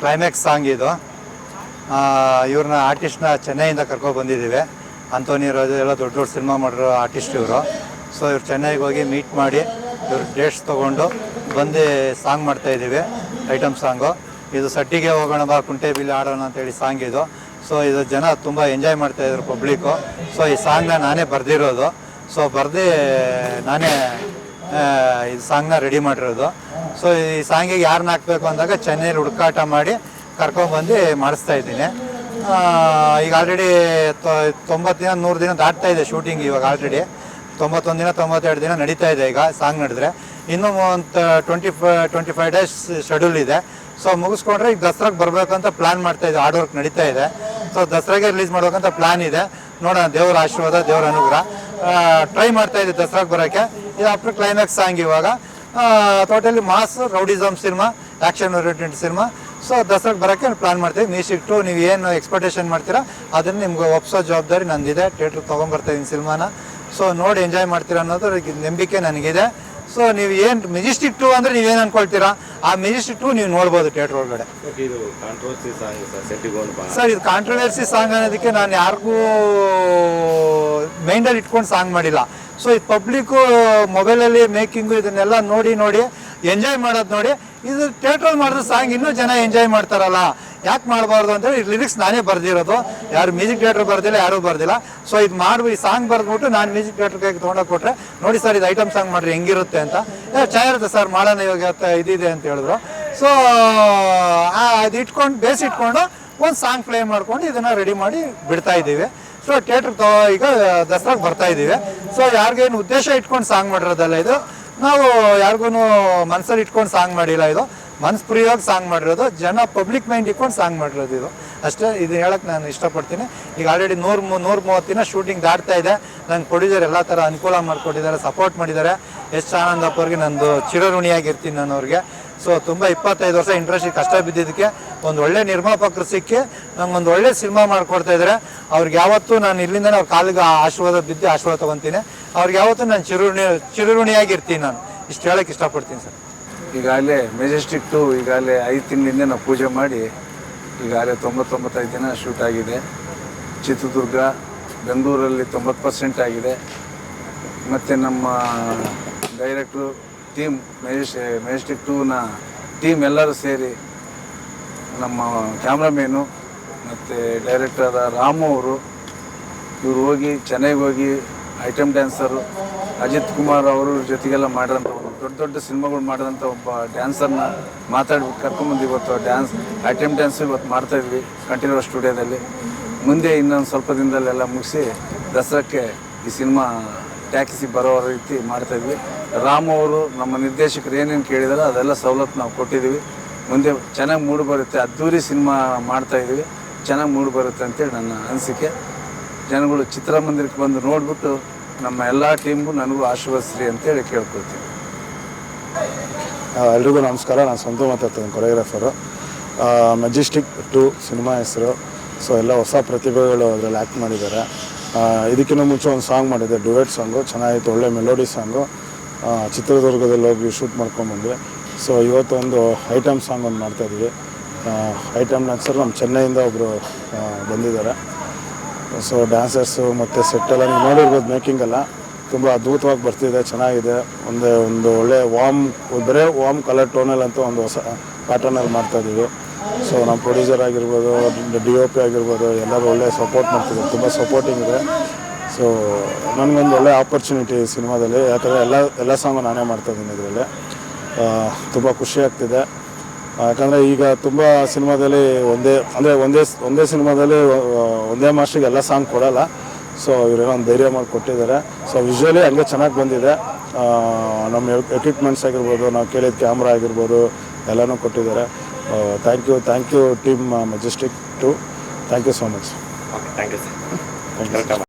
Climax song ಇದು. ಇವ್ರನ್ನ ಆರ್ಟಿಸ್ಟ್ನ ಚೆನ್ನೈಯಿಂದ ಕರ್ಕೊಂಡು ಬಂದಿದ್ದೀವಿ ಅಂತೋನಿ ರಾಜು ಎಲ್ಲ ದೊಡ್ಡ ದೊಡ್ಡ ಸಿನಿಮಾ ಮಾಡಿರೋ ಆರ್ಟಿಸ್ಟ್ ಇವರು. ಸೊ ಇವ್ರು ಚೆನ್ನೈಗೆ ಹೋಗಿ ಮೀಟ್ ಮಾಡಿ, ಇವ್ರ ಡೇಟ್ಸ್ ತೊಗೊಂಡು ಬಂದು ಸಾಂಗ್ ಮಾಡ್ತಾ ಇದ್ದೀವಿ ಐಟಮ್ ಸಾಂಗು ಇದು ಸಟ್ಟಿಗೆ ಹೋಗೋಣ ಬಾ, ಕುಂಟೆ ಬಿಲ್ಲಿ ಆಡೋಣ ಅಂತೇಳಿ ಸಾಂಗ್ ಇದು. ಸೊ ಇದು ಜನ ತುಂಬ ಎಂಜಾಯ್ ಮಾಡ್ತಾ ಇದ್ರು ಪಬ್ಲಿಕ್ಕು ಸೊ ಈ ಸಾಂಗ್ನ ನಾನೇ ಬರೆದಿರೋದು. ಸೊ ಬರೆದು ನಾನೇ ಇದು ಸಾಂಗ್ನ ರೆಡಿ ಮಾಡಿರೋದು. ಸೊ ಈ ಸಾಂಗಿಗೆ ಯಾರನ್ನ ಹಾಕ್ಬೇಕು ಅಂದಾಗ ಚೆನ್ನೈಲಿ ಹುಡುಕಾಟ ಮಾಡಿ ಕರ್ಕೊಂಡ್ಬಂದು ಮಾಡಿಸ್ತಾ ಇದ್ದೀನಿ. ಈಗ ಆಲ್ರೆಡಿ ತೊಂಬತ್ತು ದಿನ, ನೂರು ದಿನ ದಾಟ್ತಾ ಇದೆ ಶೂಟಿಂಗ್ ಇವಾಗ ಆಲ್ರೆಡಿ ತೊಂಬತ್ತೊಂದು ದಿನ, ತೊಂಬತ್ತೆರಡು ದಿನ ನಡೀತಾ ಇದೆ ಈಗ ಸಾಂಗ್ ನಡೆದ್ರೆ. ಇನ್ನೂ ಒಂದು twenty five twenty five days schedule ಇದೆ. ಸೊ ಮುಗಿಸ್ಕೊಂಡ್ರೆ ಈಗ ದಸರಾಗೆ ಬರಬೇಕಂತ ಪ್ಲ್ಯಾನ್ ಮಾಡ್ತಾ ಇದೆ. ಹಾರ್ಡ್ ವರ್ಕ್ ನಡೀತಾ ಇದೆ. ಸೊ ದಸರಾಗೆ ರಿಲೀಸ್ ಮಾಡ್ಬೇಕಂತ ಪ್ಲ್ಯಾನ್ ಇದೆ. ನೋಡೋಣ, ದೇವರ ಆಶೀರ್ವಾದ, ದೇವರ ಅನುಗ್ರಹ. ಟ್ರೈ ಮಾಡ್ತಾ ಇದೆ ದಸರಾಗೆ ಬರೋಕ್ಕೆ. ಇದು ಆಫ್ಟರ್ ಕ್ಲೈಮ್ಯಾಕ್ಸ್ ಸಾಂಗ್ ಇವಾಗ. Totally mass rowdyism cinema action oriented cinema. So ದಸರಾಗೆ ಬರೋಕ್ಕೆ ಪ್ಲಾನ್ ಮಾಡ್ತೀವಿ. ಮೀಸಿಟ್ಟು ಟು ನೀವು ಏನು ಎಕ್ಸ್ಪೆಕ್ಟೇಷನ್ ಮಾಡ್ತೀರಾ ಅದನ್ನು ನಿಮ್ಗೆ ಒಪ್ಸೋ ಜವಾಬ್ದಾರಿ ನಂದಿದೆ. ಥಿಯೇಟ್ರ್ ತೊಗೊಂಬರ್ತಾ ಇದ್ದೀನಿ ಸಿನಿಮಾನ. ಸೊ ನೋಡಿ ಎಂಜಾಯ್ ಮಾಡ್ತೀರಾ ಅನ್ನೋದು ನಂಬಿಕೆ ನನಗಿದೆ. ಸೊ ನೀವು ಏನು ಮೆಜಿಸ್ಟಿಕ್ ಟು ಅಂದರೆ ನೀವೇನು ಅನ್ಕೊಳ್ತೀರಾ? ಆ ಮೆಜಿಸ್ಟಿಕ್ ಟು ನೀವು ನೋಡ್ಬೋದು ಥಿಯೇಟರ್ ಒಳಗಡೆ. ಸರ್ ಇದು ಕಾಂಟ್ರವರ್ಸಿ ಸಾಂಗ್ ಅನ್ನೋದಕ್ಕೆ ನಾನು ಯಾರಿಗೂ ಮೈಂಡಲ್ಲಿ ಇಟ್ಕೊಂಡು ಸಾಂಗ್ ಮಾಡಿಲ್ಲ. ಸೊ ಈ ಪಬ್ಲಿಕ್ಕು ಮೊಬೈಲಲ್ಲಿ ಮೇಕಿಂಗು ಇದನ್ನೆಲ್ಲ ನೋಡಿ ನೋಡಿ ಎಂಜಾಯ್ ಮಾಡೋದು ನೋಡಿ, ಇದು ಥಿಯೇಟ್ರಲ್ಲಿ ಮಾಡಿದ್ರೆ ಸಾಂಗ್ ಇನ್ನೂ ಜನ ಎಂಜಾಯ್ ಮಾಡ್ತಾರಲ್ಲ. ಯಾಕೆ ಮಾಡಬಾರ್ದು ಅಂತೇಳಿ ಲಿರಿಕ್ಸ್ ನಾನೇ ಬರ್ದಿರೋದು. ಯಾರು ಮ್ಯೂಸಿಕ್ ಡೈರೆಕ್ಟರ್ ಬರ್ದಿಲ್ಲ, ಯಾರೂ ಬರ್ದಿಲ್ಲ. ಸೊ ಇದು ಮಾಡ್ಬಿ ಈ ಸಾಂಗ್ ಬರೆದ್ಬಿಟ್ಟು ನಾನು ಮ್ಯೂಸಿಕ್ ಡೈರೆಕ್ಟರ್ ಕೈಗೆ ತೊಗೊಂಡೋಗಿ ಕೊಟ್ಟರೆ ನೋಡಿ ಸರ್ ಇದು ಐಟಮ್ ಸಾಂಗ್ ಮಾಡ್ರಿ, ಹೆಂಗಿರುತ್ತೆ ಅಂತ. ಚೆನ್ನಾಗಿರುತ್ತೆ ಸರ್ ಮಾಡೋಣ ಇವಾಗ ಇದಿದೆ ಅಂತ ಹೇಳಿದ್ರು. ಸೊ ಅದು ಇಟ್ಕೊಂಡು ಬೇಸ್ ಇಟ್ಕೊಂಡು, ಒಂದು ಸಾಂಗ್ ಪ್ಲೇ ಮಾಡ್ಕೊಂಡು ಇದನ್ನ ರೆಡಿ ಮಾಡಿ ಬಿಡ್ತಾ ಇದ್ದೀವಿ. ಸೊ ಥಿಯೇಟರ್ ಈಗ ದಸರಾಗೆ ಬರ್ತಾ ಇದ್ದೀವಿ. ಸೊ ಯಾರಿಗೇನು ಉದ್ದೇಶ ಇಟ್ಕೊಂಡು ಸಾಂಗ್ ಮಾಡಿರೋದಲ್ಲ ಇದು? ನಾವು ಯಾರಿಗೂ ಮನ್ಸಲ್ಲಿ ಇಟ್ಕೊಂಡು ಸಾಂಗ್ ಮಾಡಿಲ್ಲ ಇದು. ಮನ್ಸು ಪ್ರಿಯವಾಗಿ ಸಾಂಗ್ ಮಾಡಿರೋದು. ಜನ ಪಬ್ಲಿಕ್ ಮೈಂಡ್ ಇಟ್ಕೊಂಡು ಸಾಂಗ್ ಮಾಡಿರೋದು ಇದು. ಅಷ್ಟೇ, ಇದು ಹೇಳಕ್ಕೆ ನಾನು ಇಷ್ಟಪಡ್ತೀನಿ. ಈಗ ಆಲ್ರೆಡಿ ನೂರು ನೂರು ಮೂವತ್ತು ದಿನ ಶೂಟಿಂಗ್ ದಾಟ್ತಾ ಇದೆ. ನಂಗೆ ಪ್ರೊಡ್ಯೂಸರ್ ಎಲ್ಲ ಥರ ಅನುಕೂಲ ಮಾಡಿಕೊಟ್ಟಿದ್ದಾರೆ ಸಪೋರ್ಟ್ ಮಾಡಿದ್ದಾರೆ. ಎಸ್ ಆನಂದಪ್ಪ ಅವ್ರಿಗೆ ನಂದು ಚಿರಋಣಿಯಾಗಿರ್ತೀನಿ ನಾನು ಅವ್ರಿಗೆ. ಸೊ ತುಂಬ ಇಪ್ಪತ್ತೈದು ವರ್ಷ ಇಂಡಸ್ಟ್ರಿ ಕಷ್ಟ ಬಿದ್ದಿದ್ದಕ್ಕೆ ಒಂದು ಒಳ್ಳೆ ನಿರ್ಮಾಪಕರು ಸಿಕ್ಕಿ ನಂಗೆ ಒಂದು ಒಳ್ಳೆ ಸಿನಿಮಾ ಮಾಡಿಕೊಡ್ತಾ ಇದ್ದಾರೆ ಅವ್ರಿಗೆ ಯಾವತ್ತೂ ನಾನು ಇಲ್ಲಿಂದ ಅವ್ರ ಕಾಲಿಗೆ ಆಶೀರ್ವಾದ ಬಿದ್ದು ಆಶೀರ್ವಾದ ತೊಗೊತೀನಿ. ಅವ್ರಿಗೆ ಯಾವತ್ತೂ ನಾನು ಚಿರುಣಿ ಚಿರಋಣಿಯಾಗಿರ್ತೀನಿ ನಾನು. ಇಷ್ಟು ಹೇಳಕ್ಕೆ ಇಷ್ಟಪಡ್ತೀನಿ ಸರ್. ಈಗಾಗಲೇ ಮೆಜೆಸ್ಟಿಕ್ ಟು ಈಗಾಗಲೇ ಐದು ತಿಂಗಳಿಂದ ನಾವು ಪೂಜೆ ಮಾಡಿ ಈಗಾಗಲೇ ತೊಂಬತ್ತೊಂಬತ್ತೈದು ದಿನ ಶೂಟ್ ಆಗಿದೆ. ಚಿತ್ರದುರ್ಗ, ಬೆಂಗಳೂರಲ್ಲಿ ತೊಂಬತ್ತು ಪರ್ಸೆಂಟ್ ಆಗಿದೆ. ಮತ್ತು ನಮ್ಮ ಡೈರೆಕ್ಟ್ರು ಟೀಮ್ ಮೆಜೆಸ್ ಮೆಜೆಸ್ಟಿಕ್ ಟೂನ ಟೀಮ್ ಎಲ್ಲರೂ ಸೇರಿ ನಮ್ಮ ಕ್ಯಾಮ್ರಾಮೇನು ಮತ್ತು ಡೈರೆಕ್ಟರ್ ರಾಮು ಅವರು, ಇವರು ಹೋಗಿ ಚೆನ್ನೈಗೆ ಹೋಗಿ ಐಟಮ್ ಡ್ಯಾನ್ಸರು ಅಜಿತ್ ಕುಮಾರ್ ಅವರು ಜೊತೆಗೆಲ್ಲ ಮಾಡಿದಂಥ ದೊಡ್ಡ ದೊಡ್ಡ ಸಿನಿಮಾಗಳು ಮಾಡಿದಂಥ ಒಬ್ಬ ಡ್ಯಾನ್ಸರ್ನ ಮಾತಾಡ್ಬೇಕು ಕರ್ಕೊಂಬಂದು ಇವತ್ತು ಡ್ಯಾನ್ಸ್ ಐಟಮ್ ಡ್ಯಾನ್ಸ್ ಇವತ್ತು ಮಾಡ್ತಾಯಿದ್ವಿ ಕಂಟಿನ್ಯೂಸ್ ಸ್ಟುಡಿಯೋದಲ್ಲಿ ಮುಂದೆ ಇನ್ನೊಂದು ಸ್ವಲ್ಪ ದಿನದಲ್ಲೆಲ್ಲ ಮುಗಿಸಿ ದಸರಾಕ್ಕೆ ಈ ಸಿನಿಮಾ ಟ್ಯಾಕ್ಸಿ ಬರೋ ರೀತಿ ಮಾಡ್ತಾಯಿದ್ವಿ ರಾಮ್ ಅವರು ನಮ್ಮ ನಿರ್ದೇಶಕರು ಏನೇನು ಕೇಳಿದಾರೋ ಅದೆಲ್ಲ ಸವಲತ್ತು ನಾವು ಕೊಟ್ಟಿದ್ದೀವಿ ಮುಂದೆ ಚೆನ್ನಾಗಿ ಮೂಡಿ ಬರುತ್ತೆ ಅದ್ದೂರಿ ಸಿನಿಮಾ ಮಾಡ್ತಾಯಿದ್ದೀವಿ ಚೆನ್ನಾಗಿ ಮೂಡಿ ಬರುತ್ತೆ ಅಂತೇಳಿ ನನ್ನ ಅನಿಸಿಕೆ. ಜನಗಳು ಚಿತ್ರಮಂದಿರಕ್ಕೆ ಬಂದು ನೋಡಿಬಿಟ್ಟು ನಮ್ಮ ಎಲ್ಲ ಟೀಮ್ಗೂ ನನಗೂ ಆಶೀರ್ವದಿಸ್ರಿ ಅಂತೇಳಿ ಕೇಳ್ಕೊಳ್ತೀನಿ. ಎಲ್ರಿಗೂ ನಮಸ್ಕಾರ. ನಾನು ಸ್ವಂತ ಮಾತಾಡ್ತೀನಿ ಕೊರಿಯೋಗ್ರಾಫರು ಮೆಜೆಸ್ಟಿಕ್ ಟು ಸಿನಿಮಾ ಹೆಸರು. ಸೊ ಎಲ್ಲ ಹೊಸ ಪ್ರತಿಭೆಗಳು ಅದರಲ್ಲಿ ಆ್ಯಕ್ಟ್ ಮಾಡಿದ್ದಾರೆ. ಇದಕ್ಕಿಂತ ಮುಂಚೆ ಒಂದು ಸಾಂಗ್ ಮಾಡಿದ್ದೆ ಡುವೆಟ್ ಸಾಂಗು ಚೆನ್ನಾಗಿತ್ತು, ಒಳ್ಳೆ ಮೆಲೋಡಿ ಸಾಂಗು ಚಿತ್ರದುರ್ಗದಲ್ಲಿ ಹೋಗಿ ಶೂಟ್ ಮಾಡ್ಕೊಂಬಂದ್ವಿ ಸೊ ಇವತ್ತು ಒಂದು ಐಟಮ್ ಸಾಂಗ್ ಒಂದು ಮಾಡ್ತಾಯಿದ್ವಿ ಐಟಮ್ ಡ್ಯಾನ್ಸರ್ ನಮ್ಮ ಚೆನ್ನೈಯಿಂದ ಒಬ್ಬರು ಬಂದಿದ್ದಾರೆ. ಸೊ ಡ್ಯಾನ್ಸರ್ಸು ಮತ್ತು ಸೆಟ್ಟೆಲ್ಲ ನೀವು ನೋಡಿರ್ಬೋದು ಮೇಕಿಂಗ್ ಎಲ್ಲ. ತುಂಬ ಅದ್ಭುತವಾಗಿ ಬರ್ತಿದೆ, ಚೆನ್ನಾಗಿದೆ. ಒಂದೇ ಒಂದು ಒಳ್ಳೆ ವಾಮ್ ಬರೇ ವಾಮ್ ಕಲರ್ ಟೋನಲ್ಲಿ ಅಂತ ಒಂದು ಹೊಸ ಪ್ಯಾಟರ್ನಲ್ಲಿ ಮಾಡ್ತಾ ಇದ್ದೀವಿ ಸೊ ನಮ್ಮ ಪ್ರೊಡ್ಯೂಸರ್ ಆಗಿರ್ಬೋದು ಡಿ ಒ ಪಿ ಆಗಿರ್ಬೋದು, ಎಲ್ಲರೂ ಒಳ್ಳೆ ಸಪೋರ್ಟ್ ಮಾಡ್ತಿದ್ದಾರೆ. ತುಂಬ ಸಪೋರ್ಟಿಂಗ್ ಇದೆ. ಸೊ ನನಗೊಂದು ಒಳ್ಳೆ ಆಪರ್ಚುನಿಟಿ ಸಿನಿಮಾದಲ್ಲಿ. ಯಾಕಂದರೆ ಎಲ್ಲ ಎಲ್ಲ ಸಾಂಗು ನಾನೇ ಮಾಡ್ತಾಯಿದ್ದೀನಿ ಇದರಲ್ಲಿ. ತುಂಬ ಖುಷಿ ಆಗ್ತಿದೆ. ಯಾಕಂದರೆ ಈಗ ತುಂಬ ಸಿನಿಮಾದಲ್ಲಿ ಒಂದೇ, ಅಂದರೆ ಒಂದೇ ಒಂದೇ ಸಿನಿಮಾದಲ್ಲಿ ಒಂದೇ ಮಾಸ್ಟ್ರಿಗೆ ಎಲ್ಲ ಸಾಂಗ್ ಕೊಡಲ್ಲ. ಸೊ ಇವರೇನೋ ಒಂದು ಧೈರ್ಯ ಮಾಡಿ ಕೊಟ್ಟಿದ್ದಾರೆ. ಸೊ ವಿಜುವಲಿ ಹಂಗೆ ಚೆನ್ನಾಗಿ ಬಂದಿದೆ. ನಮ್ಮ ಎಕ್ವಿಪ್ಮೆಂಟ್ಸ್ ಆಗಿರ್ಬೋದು, ನಾವು ಕೇಳಿದ ಕ್ಯಾಮ್ರಾ ಆಗಿರ್ಬೋದು, ಎಲ್ಲನೂ ಕೊಟ್ಟಿದ್ದಾರೆ. thank you thank you team Majestic to thank you so much okay thank you sir thank you